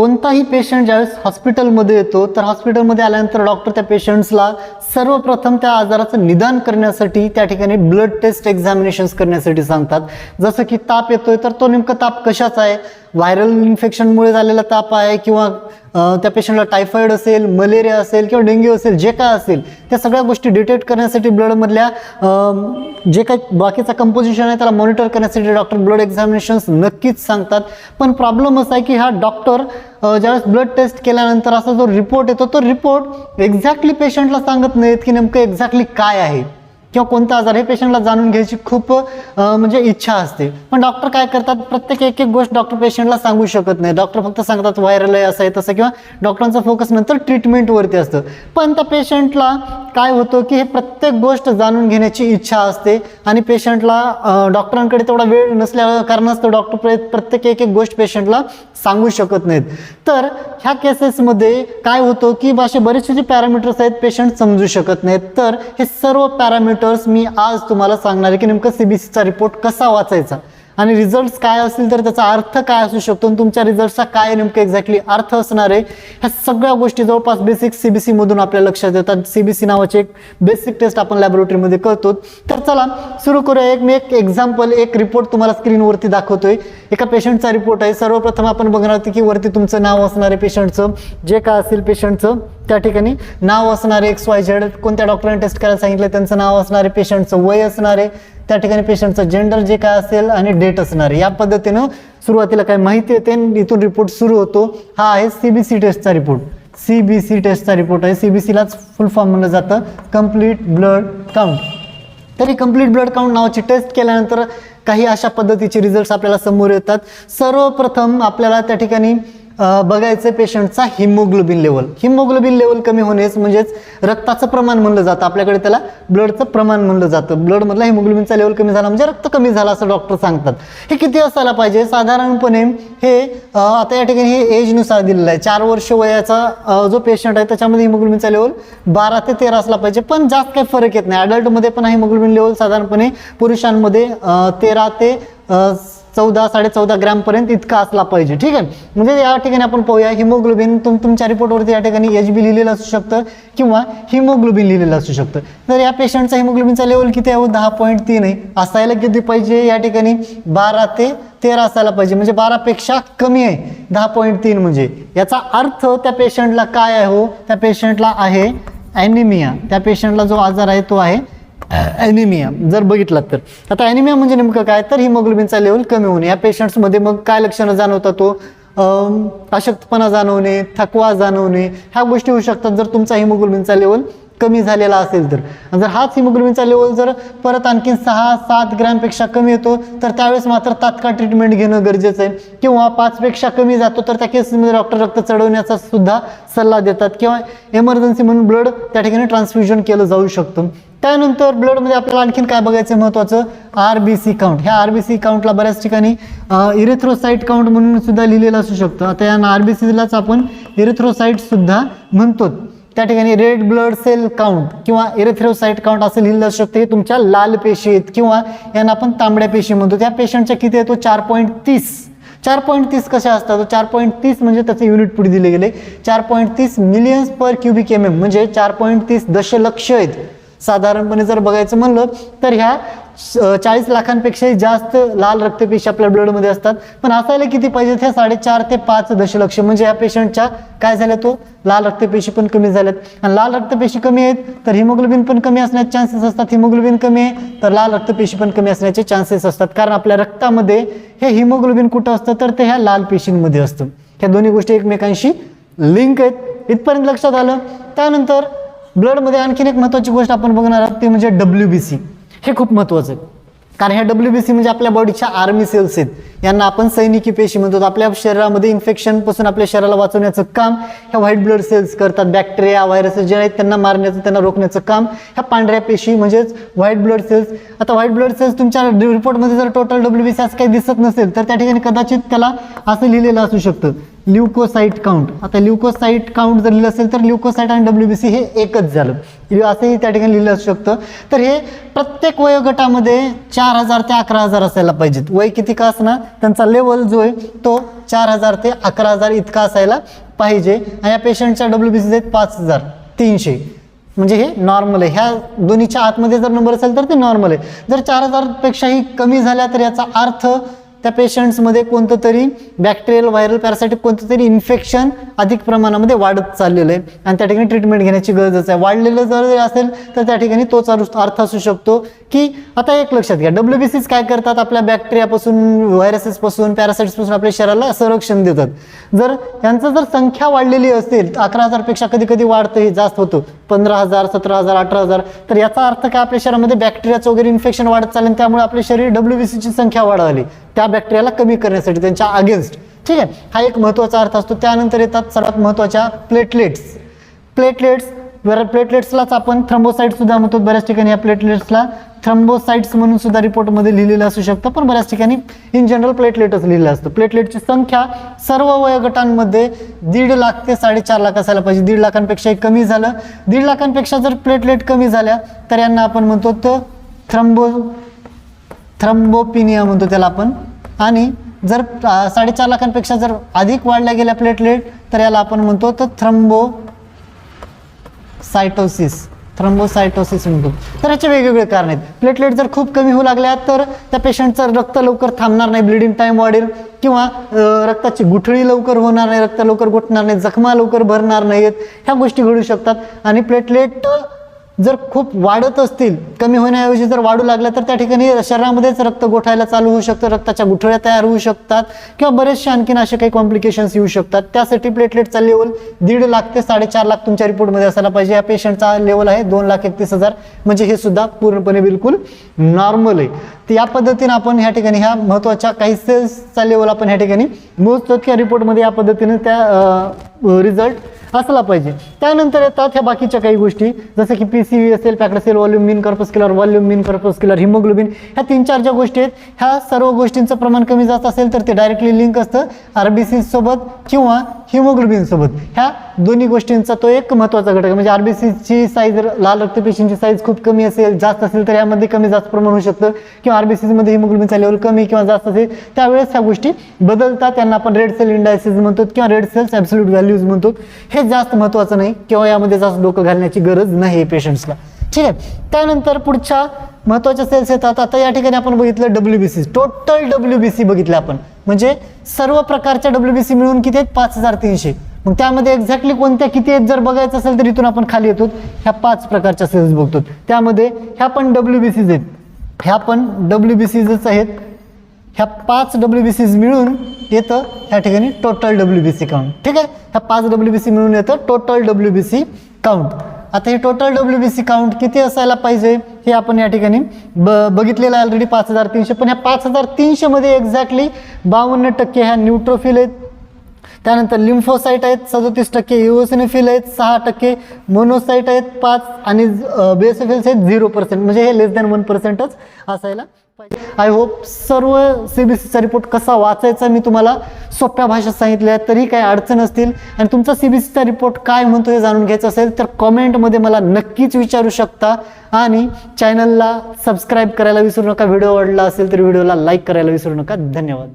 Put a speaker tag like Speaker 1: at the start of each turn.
Speaker 1: कोणताही पेशंट ज्यावेळेस हॉस्पिटलमध्ये येतो तर हॉस्पिटलमध्ये आल्यानंतर डॉक्टर त्या पेशंट्सला सर्वप्रथम त्या आजाराचं निदान करण्यासाठी त्या ठिकाणी ब्लड टेस्ट एक्झामिनेशन्स करण्यासाठी सांगतात. जसं की ताप येतोय तर तो नेमका ताप कशाचा आहे? व्हायरल इन्फेक्शनमुळे झालेला ताप आहे किंवा त्या पेशंटला टायफॉईड असेल मलेरिया असेल किंवा डेंग्यू असेल जे काय असेल त्या सगळ्या गोष्टी डिटेक्ट करण्यासाठी ब्लडमधल्या जे काही बाकीचं कंपोजिशन आहे त्याला मॉनिटर करण्यासाठी डॉक्टर ब्लड एक्झामिनेशन्स नक्कीच सांगतात. पण प्रॉब्लेम असा आहे की हा डॉक्टर ज्यावेळेस ब्लड टेस्ट केल्यानंतर असा जो रिपोर्ट येतो तो रिपोर्ट एक्झॅक्टली पेशंटला सांगत नाहीत की नेमकं एक्झॅक्टली काय आहे. किंवा कोणता आजार हे पेशंटला जाणून घ्यायची खूप म्हणजे इच्छा असते. पण डॉक्टर काय करतात प्रत्येक एक एक गोष्ट डॉक्टर पेशंटला सांगू शकत नाही. डॉक्टर फक्त सांगतात व्हायरल आहे असं आहे तसं. किंवा डॉक्टरांचा फोकस नंतर ट्रीटमेंटवरती असतं. पण त्या पेशंटला काय होतं की हे प्रत्येक गोष्ट जाणून घेण्याची इच्छा असते आणि पेशंटला डॉक्टरांकडे तेवढा वेळ नसल्या कारणास्तव डॉक्टर प्रत्येक एक एक गोष्ट पेशंटला सांगू शकत नाहीत. तर ह्या केसेसमध्ये काय होतं की असे बरेचसे जे पॅरामीटर्स आहेत पेशंट समजू शकत नाहीत. तर हे सर्व पॅरामीटर्स मी आज तुम्हाला सांगणार आहे की नेमकं सीबीसीचा रिपोर्ट कसा वाचायचा. आणि रिझल्ट काय असतील तर त्याचा अर्थ काय असू शकतो? आणि तुमच्या रिझल्टचा काय नेमकं एक्झॅक्टली अर्थ असणार आहे? ह्या सगळ्या गोष्टी जवळपास बेसिक सीबीसी मधून आपल्या लक्षात येतात. सीबीसी नावाचे एक बेसिक टेस्ट आपण लॅबोरेटरीमध्ये करतो. तर चला सुरू करूया. एक मी एक एक्झाम्पल एक रिपोर्ट तुम्हाला स्क्रीनवरती दाखवतोय. एका पेशंटचा रिपोर्ट आहे. सर्वप्रथम आपण बघणार आहोत की वरती तुमचं नाव असणार आहे पेशंटचं जे काय असेल पेशंटचं त्या ठिकाणी नाव असणारे एक्स वाय झेड कोणत्या डॉक्टरांनी टेस्ट करायला सांगितलं त्यांचं नाव असणारे पेशंटचं वय असणारे त्या ठिकाणी पेशंटचं जेंडर जे काय असेल आणि डेट असणार या पद्धतीनं सुरुवातीला काय माहिती येते इथून रिपोर्ट सुरू होतो. हा आहे सी बी सी टेस्टचा रिपोर्ट सी बी सी टेस्टचा रिपोर्ट आहे. सी बी सीलाच फुल फॉर्म म्हणलं जातं. कंप्लीट ब्लड काउंट तरी कंप्लीट ब्लड काउंट नावाची टेस्ट केल्यानंतर काही अशा पद्धतीचे रिझल्ट आपल्याला समोर येतात. सर्वप्रथम आपल्याला त्या ठिकाणी बघायचं पेशंटचा हिमोग्लोबिन लेवल. हिमोग्लोबिन लेवल कमी होणेच म्हणजेच रक्ताचं प्रमाण म्हणलं जातं. आपल्याकडे त्याला ब्लडचं प्रमाण म्हणलं जातं. ब्लडमधला हिमोग्लोबिनचा लेवल कमी झाला म्हणजे रक्त कमी झालं असं डॉक्टर सांगतात. हे किती असायला पाहिजे? साधारणपणे हे आता या ठिकाणी हे एजनुसार दिलेलं आहे. चार वर्ष वयाचा जो पेशंट आहे त्याच्यामध्ये हिमोग्लोबिनचा लेवल बारा ते तेरा असला पाहिजे. पण जास्त काही फरक येत नाही. अडल्टमध्ये पण हिमोग्लोबिन लेवल साधारणपणे पुरुषांमध्ये तेरा ते चौदा साडे चौदा ग्रॅमपर्यंत इतका असला पाहिजे. ठीक आहे? म्हणजे या ठिकाणी आपण पाहूया हिमोग्लोबिन तुम तुमच्या रिपोर्टवरती या ठिकाणी एच बी लिहिलेलं असू शकतं किंवा हिमोग्लोबिन लिहिलेलं असू शकतं. तर या पेशंटचा हिमोग्लोबिनचा लेवल किती आहे? दहा पॉईंट तीन आहे. असायला किती पाहिजे? या ठिकाणी बारा ते तेरा असायला पाहिजे. म्हणजे बारापेक्षा कमी आहे. दहा पॉईंट तीन म्हणजे. याचा अर्थ त्या पेशंटला काय आहे हो? त्या पेशंटला आहे ॲनिमिया त्या पेशंटला जो आजार आहे तो आहे ॲनिमिया जर बघितलात तर. आता ॲनिमिया म्हणजे नेमकं काय? तर हिमोग्लोबिनचा लेवल कमी होणे. या पेशंट्समध्ये मग काय लक्षणं जाणवतात तो? अशक्तपणा जाणवणे थकवा जाणवणे. ह्या गोष्टी होऊ शकतात जर तुमचा हिमोग्लोबिनचा लेवल कमी झालेला असेल तर. जर हाच हिमोग्लोबिनचा लेवल जर परत आणखी सहा सात ग्रॅमपेक्षा कमी येतो तर त्यावेळेस मात्र तात्काळ ट्रीटमेंट घेणं गरजेचं आहे. किंवा पाचपेक्षा कमी जातो तर त्या केसमध्ये डॉक्टर रक्त चढवण्याचा सुद्धा सल्ला देतात. किंवा इमर्जन्सी म्हणून ब्लड त्या ठिकाणी ट्रान्सफ्युजन केलं जाऊ शकतं. त्यानंतर ब्लडमध्ये आपल्याला आणखीन काय बघायचं महत्त्वाचं आर बी सी काउंट ह्या आर बी सी काउंटला बऱ्याच ठिकाणी इरेथ्रोसाईट काउंट म्हणून सुद्धा लिहिलेलं असू शकतं. आता या आर बी सीलाच आपण इरेथ्रोसाईट सुद्धा म्हणतो त्या ठिकाणी रेड ब्लड सेल काउंट किंवा इरेथ्रोसाईट काउंट असं लिहिलं असू शकते हे तुमच्या लाल पेशी आहेत किंवा यांना आपण तांबड्या पेशी म्हणतो. त्या पेशंटच्या किती येतो चार पॉईंट तीस. चार पॉईंट तीस कशा असतात? चार पॉईंट तीस म्हणजे त्याचे युनिट पुढे दिले गेले. चार पॉईंट तीस millions per cubic M M म्हणजे चार पॉईंट तीस दशलक्ष आहेत. साधारणपणे जर बघायचं म्हणलं तर ह्या चाळीस लाखांपेक्षाही जास्त लाल रक्तपेशी आपल्या ब्लडमध्ये असतात. पण असायला किती पाहिजेत? ह्या साडेचार ते पाच दशलक्ष. म्हणजे ह्या पेशंटच्या काय झाल्या तो हो? लाल रक्तपेशी पण कमी झाल्यात. आणि लाल रक्तपेशी कमी आहेत तर हिमोग्लोबिन पण कमी असण्याचे चान्सेस असतात. हिमोग्लोबिन कमी आहे तर लाल रक्तपेशी पण कमी असण्याचे चान्सेस असतात. कारण आपल्या रक्तामध्ये हे हिमोग्लोबिन कुठं असतं? तर ते ह्या लाल पेशींमध्ये असतं. ह्या दोन्ही गोष्टी एकमेकांशी लिंक आहेत. इथपर्यंत लक्षात आलं. त्यानंतर ब्लडमध्ये आणखीन एक महत्त्वाची गोष्ट आपण बघणार आहोत ते म्हणजे डब्ल्यू बी सी हे खूप महत्त्वाचं आहे. कारण ह्या डब्ल्यू बी सी म्हणजे आपल्या बॉडीच्या आर्मी सेल्स आहेत. यांना आपण सैनिकी पेशी म्हणतो. आपल्या शरीरामध्ये इन्फेक्शनपासून आपल्या शरीराला वाचवण्याचं काम ह्या व्हाईट ब्लड सेल्स करतात. बॅक्टेरिया व्हायरसेस जे आहेत त्यांना मारण्याचं त्यांना रोखण्याचं काम ह्या पांढऱ्या पेशी म्हणजेच व्हाईट ब्लड सेल्स आता व्हाईट ब्लड सेल्स तुमच्या रिपोर्टमध्ये जर टोटल डब्ल्यू बी सी असं काही दिसत नसेल तर त्या ठिकाणी कदाचित त्याला असं लिहिलेलं असू शकतं. ल्युकोसाईट काउंट आता ल्युकोसाईट काउंट जर लिहिलं असेल तर ल्युकोसाईट आणि डब्ल्यू बी सी हे एकच झालं. असंही त्या ठिकाणी लिहिलं असू शकतं. तर हे प्रत्येक वयोगटामध्ये चार हजार ते अकरा हजार असायला पाहिजेत. वय किती का असणार? त्यांचा लेवल जो आहे तो चार हजार ते अकरा हजार इतका असायला पाहिजे. आणि या पेशंटच्या डब्ल्यू बी सी आहेत पाच हजार तीनशे. म्हणजे हे नॉर्मल आहे. ह्या दोन्हीच्या आतमध्ये जर नंबर असेल तर ते नॉर्मल आहे. जर चार हजारपेक्षाही कमी झाल्या तर याचा अर्थ त्या पेशंट्समध्ये कोणतं तरी बॅक्टेरियल व्हायरल पॅरासायटिक कोणतं तरी इन्फेक्शन अधिक प्रमाणामध्ये वाढत चाललेलं आहे. आणि त्या ठिकाणी ट्रीटमेंट घेण्याची गरजच आहे. वाढलेलं जर असेल तर त्या ठिकाणी तोच अर्थ अर्थ असू शकतो की आता एक लक्षात घ्या. डब्ल्यू बी सीज काय करतात? आपल्या बॅक्टेरियापासून व्हायरसेसपासून पॅरासाइट्सपासून आपल्या शरीराला संरक्षण देतात. जर यांचं जर संख्या वाढलेली असेल अकरा हजारपेक्षा कधी कधी वाढतं हे जास्त होतं. पंधरा हजार सतरा हजार अठरा हजार तर याचा अर्थ काय? आपल्या शरीरामध्ये बॅक्टेरियाचं वगैरे इन्फेक्शन वाढत चालेल त्यामुळे आपले शरीर डब्ल्यू बी सीची संख्या वाढवली त्या बॅक्टेरियाला कमी करण्यासाठी त्यांच्या अगेन्स्ट ठीक आहे? हा एक महत्त्वाचा अर्थ असतो. त्यानंतर येतात सर्वात महत्त्वाच्या प्लेटलेट्स प्लेटलेट्स बरं प्लेटलेट्सलाच आपण थ्रम्बोसाईट सुद्धा म्हणतो. बऱ्याच ठिकाणी या प्लेटलेट्सला थ्रम्बोसाइट्स म्हणून सुद्धा रिपोर्टमध्ये लिहिलेलं असू शकतं पण बऱ्याच ठिकाणी इन जनरल प्लेटलेटच लिहिलं असतं. प्लेटलेटची संख्या सर्व वयोगटांमध्ये दीड लाख ते साडेचार लाख असायला पाहिजे. दीड लाखांपेक्षाही कमी झालं. दीड लाखांपेक्षा जर प्लेटलेट कमी झाल्या तर यांना आपण म्हणतो तर थ्रम्बो थ्रम्बोपिनिया म्हणतो त्याला आपण. आणि जर साडेचार लाखांपेक्षा जर अधिक वाढल्या गेल्या प्लेटलेट तर याला आपण म्हणतो तर थ्रम्बो सायटोसिस. थ्रम्बोसायटोसिस म्हणतो तर याचे वेगवेगळे कारण आहेत. प्लेटलेट जर खूप कमी होऊ लागल्या तर त्या पेशंटचं रक्त लवकर थांबणार नाही ब्लिडिंग टाईम वाढेल. किंवा रक्ताची गुठळी लवकर होणार नाही रक्त लवकर गुठणार नाही जखमा लवकर भरणार नाहीत ह्या गोष्टी घडू शकतात. आणि प्लेटलेट जर खूप वाढत असतील कमी होण्याऐवजी जर वाढू लागल्या तर त्या ठिकाणी शरीरामध्येच रक्त गोठायला चालू होऊ शकतं रक्ताच्या गुठळ्या तयार होऊ शकतात किंवा बरेचसे आणखीन असे काही कॉम्प्लिकेशन्स येऊ शकतात. त्यासाठी प्लेटलेटचा लेवल दीड लाख ते साडेचार लाख तुमच्या रिपोर्टमध्ये असायला पाहिजे. या पेशंटचा लेवल आहे दोन लाख एकतीस हजार. म्हणजे हे सुद्धा पूर्णपणे बिलकुल नॉर्मल आहे. तर या पद्धतीनं आपण ह्या ठिकाणी ह्या महत्त्वाच्या काही सेल्सचा लेवल आपण ह्या ठिकाणी मोजतो किंवा रिपोर्टमध्ये या पद्धतीने त्या रिझल्ट असला पाहिजे. त्यानंतर येतात ह्या बाकीच्या काही गोष्टी जसं की पी सी व्ही असेल पॅक्रेसेल व्हॉल्यूम मिन कर्पस्क्युलर व्हॉल्यूम मिन कर्पस्क्युलर हिमोग्लोबिन ह्या तीन चार ज्या गोष्टी आहेत ह्या सर्व गोष्टींचं प्रमाण कमी जास्त असेल तर ते डायरेक्टली लिंक असतं आर बी सोबत किंवा हिमोग्लोबिनसोबत ह्या दोन्ही गोष्टींचा तो एक महत्त्वाचा घटक आहे. म्हणजे आरबीसीची साईज लाल रक्तपेशींची साईज खूप कमी असेल जास्त असेल तर यामध्ये कमी जास्त प्रमाण होऊ शकतं. किंवा आरबीसीमध्ये हिमोग्लोबिनचा लेवल कमी किंवा जास्त असेल त्यावेळेस ह्या गोष्टी बदलतात. त्यांना आपण रेड सेल इंडायसिस म्हणतो किंवा रेड सेल्स ॲब्सोल्यूट व्हॅल्यूज म्हणतो. हे जास्त महत्त्वाचं नाही किंवा यामध्ये जास्त डोकं घालण्याची गरज नाही पेशंट्सला ठीक आहे? त्यानंतर पुढच्या महत्त्वाच्या सेल्स येतात. आता या ठिकाणी आपण बघितलं W B C total W B C बघितलं आपण. म्हणजे सर्व प्रकारच्या डब्ल्यू बी सी मिळून किती आहेत? पाच हजार तीनशे. मग त्यामध्ये एक्झॅक्टली कोणत्या किती आहेत? जर बघायचं असेल तर इथून आपण खाली येतो. ह्या पाच प्रकारच्या सेल्स बघतो. त्यामध्ये ह्या पण डब्ल्यू बी सीज आहेत. ह्या पण डब्ल्यू बी सीजच आहेत. ह्या पाच डब्ल्यू बी सीज मिळून येतं ह्या ठिकाणी total W B C count ठीक आहे? ह्या पाच डब्ल्यू बी सी मिळून येतं total W B C count आता हे total W B C count किती असायला पाहिजे? हे आपण या ठिकाणी ब बघितलेलं आहे ऑलरेडी पाच हजार तीनशे. पण ह्या पाच हजार तीनशेमध्ये एक्झॅक्टली बावन्न टक्के ह्या न्यूट्रोफिल आहेत. त्यानंतर लिम्फोसाईट आहेत सदोतीस टक्के युओसिनिफिल आहेत सहा टक्के मोनोसाईट आहेत पाच आणि बेसोफिल्स आहेत झिरो पर्सेंट. म्हणजे हे लेस दॅन वन पर्सेंटच असायला पाहिजे. आय होप सर्व सी बी सीचा रिपोर्ट कसा वाचायचा मी तुम्हाला सोप्या भाषेत सांगितल्या तरी काही अडचण असतील. आणि तुमचा सी बी सीचा रिपोर्ट काय म्हणतो हे जाणून घ्यायचं असेल तर कॉमेंटमध्ये मला नक्कीच विचारू शकता. आणि चॅनलला सबस्क्राईब करायला विसरू नका. व्हिडिओ आवडला असेल तर व्हिडिओला लाईक करायला विसरू नका. धन्यवाद.